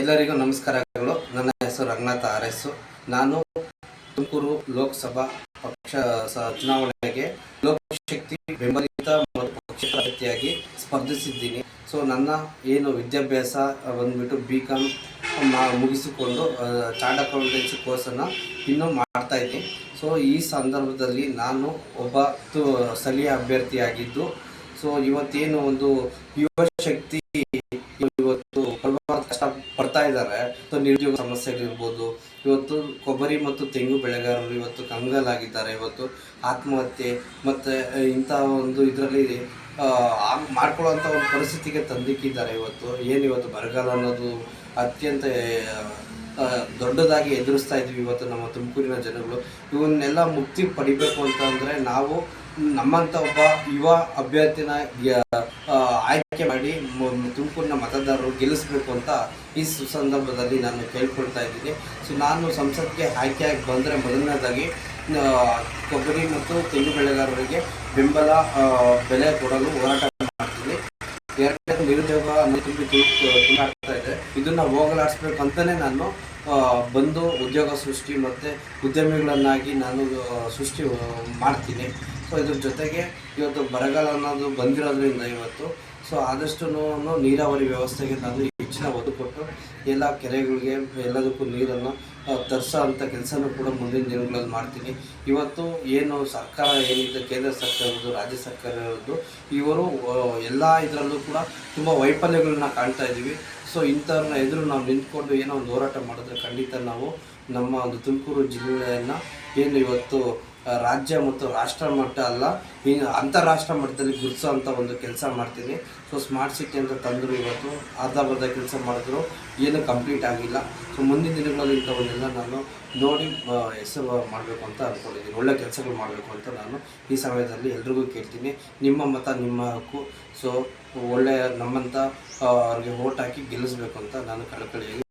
ಎಲ್ಲರಿಗೂ ನಮಸ್ಕಾರಗಳು. ನನ್ನ ಹೆಸರು ರಂಗನಾಥ ಆರ್ ಎಸ್ ನಾನು ತುಮಕೂರು ಲೋಕಸಭಾ ಪಕ್ಷ ಚುನಾವಣೆಗೆ ಲೋಕಶಕ್ತಿ ಬೆಂಬಲಿತ ಮತ್ತು ಪಕ್ಷೇತರ ಅಭ್ಯರ್ಥಿಯಾಗಿ ಸ್ಪರ್ಧಿಸಿದ್ದೀನಿ. ಸೊ, ನನ್ನ ಏನು ವಿದ್ಯಾಭ್ಯಾಸ ಬಂದ್ಬಿಟ್ಟು ಬಿ ಕಾಮ್ ಮುಗಿಸಿಕೊಂಡು ಚಾರ್ಟ್ ಅಕೌಂಟೆನ್ಸಿ ಕೋರ್ಸನ್ನು ಇನ್ನೂ ಮಾಡ್ತಾ ಇದ್ದೀನಿ. ಸೊ, ಈ ಸಂದರ್ಭದಲ್ಲಿ ನಾನು ಒಬ್ಬ ಸ್ಥಳೀಯ ಅಭ್ಯರ್ಥಿಯಾಗಿದ್ದು, ಸೊ, ಇವತ್ತೇನು ಒಂದು ಯುವ ಶಕ್ತಿ ಇವತ್ತು ಕಷ್ಟ ಪಡ್ತಾ ಇದ್ದಾರೆ. ನಿರುದ್ಯೋಗ ಸಮಸ್ಯೆಗಳಿರ್ಬೋದು. ಇವತ್ತು ಕೊಬ್ಬರಿ ಮತ್ತು ತೆಂಗು ಬೆಳೆಗಾರರು ಇವತ್ತು ಕಂಗಾಲಾಗಿದ್ದಾರೆ. ಇವತ್ತು ಆತ್ಮಹತ್ಯೆ ಮತ್ತು ಇಂಥ ಒಂದು ಇದರಲ್ಲಿ ಮಾಡ್ಕೊಳ್ಳೋಂಥ ಒಂದು ಪರಿಸ್ಥಿತಿಗೆ ತಂದಿಕ್ಕಿದ್ದಾರೆ ಇವತ್ತು. ಏನು ಇವತ್ತು ಬರಗಾಲ ಅನ್ನೋದು ಅತ್ಯಂತ ದೊಡ್ಡದಾಗಿ ಎದುರಿಸ್ತಾ ಇದ್ವಿ ಇವತ್ತು ನಮ್ಮ ತುಮಕೂರಿನ ಜನಗಳು. ಇವನ್ನೆಲ್ಲ ಮುಕ್ತಿ ಪಡಿಬೇಕು ಅಂತ ಅಂದರೆ ನಾವು ನಮ್ಮಂಥ ಒಬ್ಬ ಯುವ ಅಭ್ಯರ್ಥಿನ ಆಯ್ಕೆ ಮಾಡಿ ತುಮಕೂರಿನ ಮತದಾರರು ಗೆಲ್ಲಿಸ್ಬೇಕು ಅಂತ ಈ ಸುಸಂದರ್ಭದಲ್ಲಿ ನಾನು ಕೇಳ್ಕೊಳ್ತಾ ಇದ್ದೀನಿ. ಸೊ ನಾನು ಸಂಸತ್ಗೆ ಆಯ್ಕೆಯಾಗಿ ಬಂದರೆ ಮೊದಲನೇದಾಗಿ ಕೊಬ್ಬರಿ ಮತ್ತು ತೆಂಗು ಬೆಳೆಗಾರರಿಗೆ ಬೆಂಬಲ ಬೆಲೆ ಕೊಡಲು ಹೋರಾಟ ಮಾಡ್ತೀನಿ. ಎರಡನೇದು ನಿರುದ್ಯೋಗ ತುಂಬಿ ತು- ತುತ್ತಾಡ್ತಾ ಇದೆ ಇದನ್ನ ಹೋಗಲಾಡಿಸ್ಬೇಕು ಅಂತಲೇ ನಾನು ಬಂದು ಉದ್ಯೋಗ ಸೃಷ್ಟಿ ಮತ್ತು ಉದ್ಯಮಿಗಳನ್ನಾಗಿ ನಾನು ಸೃಷ್ಟಿ ಮಾಡ್ತೀನಿ. ಸೊ ಇದ್ರ ಜೊತೆಗೆ ಇವತ್ತು ಬರಗಾಲ ಅನ್ನೋದು ಬಂದಿರೋದ್ರಿಂದ ಇವತ್ತು ಸೊ ಆದಷ್ಟು ನೀರಾವರಿ ವ್ಯವಸ್ಥೆಗೆ ನಾನು ಹೆಚ್ಚಿನ ಒತ್ತು ಕೊಟ್ಟು ಎಲ್ಲ ಕೆರೆಗಳಿಗೆ ಎಲ್ಲದಕ್ಕೂ ನೀರನ್ನು ತರಿಸೋ ಅಂಥ ಕೆಲಸನೂ ಕೂಡ ಮುಂದಿನ ದಿನಗಳಲ್ಲಿ ಮಾಡ್ತೀನಿ. ಇವತ್ತು ಏನು ಸರ್ಕಾರ ಏನಿದೆ, ಕೇಂದ್ರ ಸರ್ಕಾರ ಇರೋದು, ರಾಜ್ಯ ಸರ್ಕಾರ ಇರೋದು, ಇವರು ಎಲ್ಲ ಇದರಲ್ಲೂ ಕೂಡ ತುಂಬ ವೈಫಲ್ಯಗಳನ್ನ ಕಾಣ್ತಾ ಇದ್ದೀವಿ ಸೊ ಇಂಥವ್ರನ್ನ ಎದುರು ನಾವು ನಿಂತ್ಕೊಂಡು ಏನೋ ಒಂದು ಹೋರಾಟ ಮಾಡಿದ್ರೆ ಖಂಡಿತ ನಾವು ನಮ್ಮ ಒಂದು ತುಮಕೂರು ಜಿಲ್ಲೆಯನ್ನು ಏನು ಇವತ್ತು ರಾಜ್ಯ ಮತ್ತು ರಾಷ್ಟ್ರ ಮಟ್ಟ ಅಲ್ಲ ಅಂತಾರಾಷ್ಟ್ರ ಮಟ್ಟದಲ್ಲಿ ಗುರುತಿಸೋ ಅಂತ ಒಂದು ಕೆಲಸ ಮಾಡ್ತೀನಿ. ಸೊ ಸ್ಮಾರ್ಟ್ ಸಿಟಿ ಅಂತ ತಂದರು ಇವತ್ತು ಅರ್ಧ ಬರ್ಧ ಕೆಲಸ ಮಾಡಿದ್ರು, ಏನು ಕಂಪ್ಲೀಟ್ ಆಗಿಲ್ಲ. ಸೊ ಮುಂದಿನ ದಿನಗಳಲ್ಲಿ ಇಂಥವನ್ನೆಲ್ಲ ನಾನು ನೋಡಿ ಹೆಸರು ಮಾಡಬೇಕು ಅಂತ ಅಂದ್ಕೊಂಡಿದ್ದೀನಿ ಒಳ್ಳೆ ಕೆಲಸಗಳು ಮಾಡಬೇಕು ಅಂತ ನಾನು ಈ ಸಮಯದಲ್ಲಿ ಎಲ್ರಿಗೂ ಕೇಳ್ತೀನಿ. ನಿಮ್ಮ ಮತ, ನಿಮ್ಮ ಹಕ್ಕು. ಸೊ ಒಳ್ಳೆಯ ನಮ್ಮಂಥ ಅವ್ರಿಗೆ ಓಟ್ ಹಾಕಿ ಗೆಲ್ಲಿಸ್ಬೇಕು ಅಂತ ನಾನು ಕಳಕಳಿಯಾಗಿ